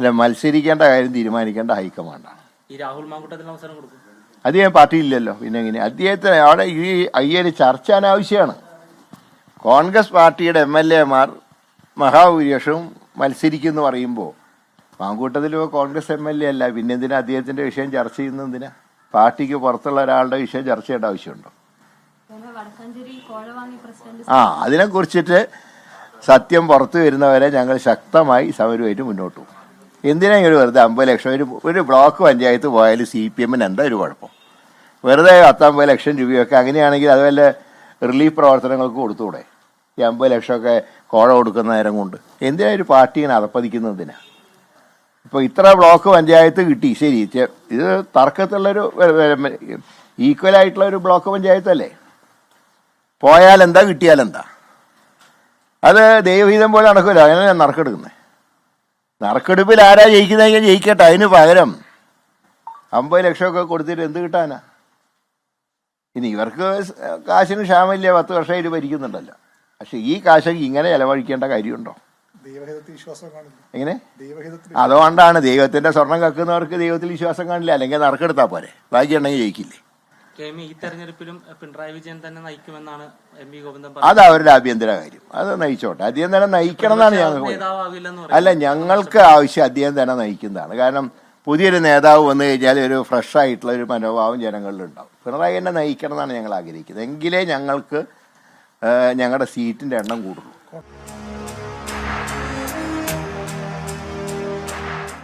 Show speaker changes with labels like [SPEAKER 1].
[SPEAKER 1] അല്ല മത്സരിക്കേണ്ട കാര്യം തീരുമാനിക്കേണ്ട ഹൈക്കമാൻഡാണ്
[SPEAKER 2] ഈ രാഹുൽ മാങ്കുട്ടത്തിന് അവസരം കൊടുക്കും.
[SPEAKER 1] അദ്ദേഹം പാർട്ടിയില്ലല്ലോ പിന്നെ എങ്ങനെ? അദ്ദേഹത്തിന് അവിടെ ഈ അയ്യര് ചർച്ച അനാവശ്യമാണ്. കോൺഗ്രസ് പാർട്ടിയുടെ എം എൽ എമാർ മഹാഭൂരിപക്ഷവും മത്സരിക്കുമെന്ന് പറയുമ്പോൾ Mankoottathil Congress M L A അല്ല പിന്നെ എന്തിനാ അദ്ദേഹത്തിന്റെ വിഷയം ചർച്ച ചെയ്യുന്നത് എന്തിനാ? പാർട്ടിക്ക് പുറത്തുള്ള ഒരാളുടെ വിഷയം ചർച്ച ചെയ്യേണ്ട ആവശ്യമുണ്ടോ?
[SPEAKER 3] ആ അതിനെ കുറിച്ചിട്ട് പ്രസിഡന്റ്
[SPEAKER 1] ആ അതിനെക്കുറിച്ചിട്ട് സത്യം പുറത്തു വരുന്നവരെ ഞങ്ങൾ ശക്തമായി സമരമായിട്ട് മുന്നോട്ട് പോകും. എന്തിനാ ഇങ്ങനെ വെറുതെ അമ്പത് ലക്ഷം? ഒരു ഒരു ബ്ലോക്ക് പഞ്ചായത്ത് പോയാൽ സി പി എമ്മിന് എന്താ ഒരു കുഴപ്പം? വെറുതെ പത്തമ്പത് ലക്ഷം രൂപയൊക്കെ അങ്ങനെയാണെങ്കിൽ അത് വല്ല റിലീഫ് പ്രവർത്തനങ്ങൾക്ക് കൊടുത്തുകൂടെ ഈ അമ്പത് ലക്ഷമൊക്കെ കോഴ കൊടുക്കുന്ന നേരം കൊണ്ട്. എന്തിനാ ഒരു പാർട്ടി ഇങ്ങനെ അതപ്പതിക്കുന്നതിനാ ഇപ്പോൾ ഇത്ര ബ്ലോക്ക് പഞ്ചായത്ത് കിട്ടി. ശരി ഇത് തർക്കത്തിലുള്ളൊരു ഈക്വൽ ആയിട്ടുള്ള ഒരു ബ്ലോക്ക് പഞ്ചായത്തല്ലേ? പോയാലെന്താ കിട്ടിയാലെന്താ? അത് ദൈവഹിതം പോലെ നടക്കില്ല അങ്ങനെ ഞാൻ നറുക്കെടുക്കുന്നത് നറുക്കെടുപ്പിൽ ആരാ ജയിക്കുന്നതെങ്കിൽ ജയിക്കട്ടെ അതിന് പകരം അമ്പത് ലക്ഷമൊക്കെ കൊടുത്തിട്ട് എന്ത് കിട്ടാനാ? ഇനി ഇവർക്ക് കാശിന് ക്ഷാമില്ല പത്ത് വർഷം ഇത് ഭരിക്കുന്നുണ്ടല്ലോ പക്ഷെ ഈ കാശൊക്കെ ഇങ്ങനെ ചെലവഴിക്കേണ്ട കാര്യമുണ്ടോ? എങ്ങനെ? അതുകൊണ്ടാണ് ദൈവത്തിന്റെ സ്വർണം കക്കുന്നവർക്ക് ദൈവത്തിൽ വിശ്വാസം കാണില്ല അല്ലെങ്കിൽ നറുക്കെടുത്താൽ പോരെ. ഭാഗ്യമുണ്ടെങ്കിൽ ജയിക്കില്ലേ?
[SPEAKER 2] കെ എം ഈ തെരഞ്ഞെടുപ്പിലും പിണറായി വിജയൻ തന്നെ നയിക്കുമെന്നാണ് എം വി ഗോവിന്ദൻ
[SPEAKER 1] അത് അവരുടെ ആഭ്യന്തര കാര്യം. അത് നയിച്ചോട്ടെ. അദ്ദേഹം തന്നെ നയിക്കണം എന്നാണ്
[SPEAKER 2] ഞങ്ങൾ.
[SPEAKER 1] അല്ല ഞങ്ങൾക്ക് ആവശ്യം അദ്ദേഹം തന്നെ നയിക്കുന്നതാണ്. കാരണം പുതിയൊരു നേതാവ് വന്നു കഴിഞ്ഞാൽ ഒരു ഫ്രഷ് ആയിട്ടുള്ള ഒരു മനോഭാവം ജനങ്ങളിൽ ഉണ്ടാവും പിണറായി തന്നെ നയിക്കണം എന്നാണ് ഞങ്ങൾ ആഗ്രഹിക്കുന്നത്. എങ്കിലേ ഞങ്ങൾക്ക് ഞങ്ങളുടെ സീറ്റിന്റെ എണ്ണം കൂടുള്ളൂ.